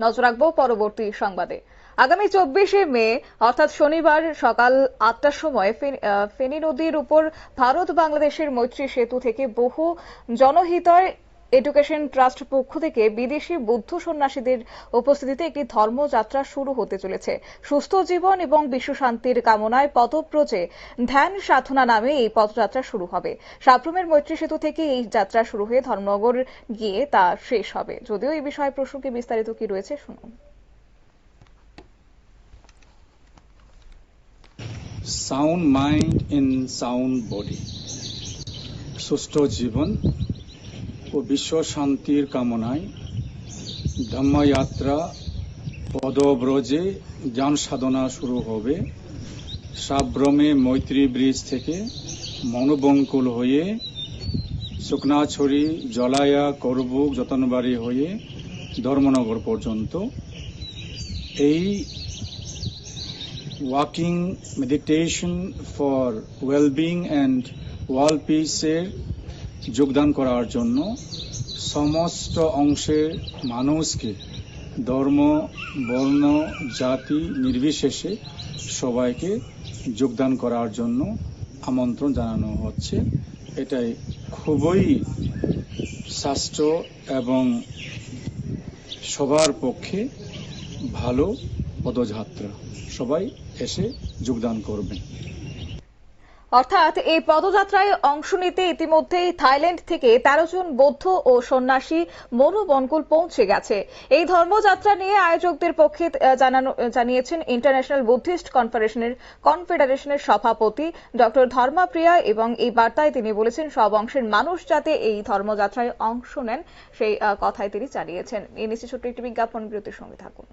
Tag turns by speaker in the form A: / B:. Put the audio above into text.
A: নজর রাখব পরবর্তী সংবাদে। আগামী চব্বিশে মে, অর্থাৎ শনিবার সকাল আটটার সময়, ফেন- নদীর উপর ভারত বাংলাদেশের মৈত্রী সেতু থেকে বহু জনহিতয় এডুকেশন ট্রাস্ট পক্ষ থেকে বিদেশি বৌদ্ধ সন্ন্যাসীদের উপস্থিতিতে একটি ধর্মযাত্রা শুরু হতে চলেছে। সুস্থ জীবন এবং বিশ্ব শান্তির কামনায় পদব্রজে ধ্যান সাধনা নামে এই পদযাত্রা শুরু হবে। সাপ্রমের মৈত্রী সেতু থেকে এই যাত্রা শুরু হয়ে ধর্মনগর গিয়ে তা শেষ হবে। যদিও এই বিষয়ে প্রসঙ্গে বিস্তারিত কি রয়েছে শুনুন।
B: Sound mind in sound body সুস্থ জীবন ও বিশ্ব শান্তির কামনায় ধম্মযাত্রা পদব্রজে জ্ঞান সাধনা শুরু হবে। সাব্রমে মৈত্রী ব্রিজ থেকে মনোবঙ্কুল হয়ে শুকনাছড়ি, জলায়া, করবুক, যতনবাড়ি হয়ে ধর্মনগর পর্যন্ত। এই walking, meditation for wellbeing and world পিসের যোগদান করার জন্য সমস্ত অংশের মানুষকে ধর্ম, বর্ণ, জাতি নির্বিশেষে সবাইকে যোগদান করার জন্য আমন্ত্রণ জানানো হচ্ছে। এটাই খুবই স্বাস্থ্য এবং সবার পক্ষে ভালো পদযাত্রা। সবাই এসে যোগদান করবেন।
A: অর্থাৎ এই পদযাত্রায় অংশ নিতে ইতিমধ্যেই থাইল্যান্ড থেকে তেরো জন বৌদ্ধ ও সন্ন্যাসী মনু বনকুল পৌঁছে গেছে। এই ধর্মযাত্রা নিয়ে আয়োজকদের পক্ষে জানিয়েছেন ইন্টারন্যাশনাল বুদ্ধিস্ট কনফারেশনের কনফেডারেশনের সভাপতি ডক্টর ধর্মাপ্রিয়া এবং এই বার্তায় তিনি বলেছেন, সব অংশের মানুষ যাতে এই ধর্মযাত্রায় অংশ নেন, সেই কথাই তিনি জানিয়েছেন। এই নিশ্চয় ছোট্ট একটি বিজ্ঞাপন বিরতির সঙ্গে থাকুন।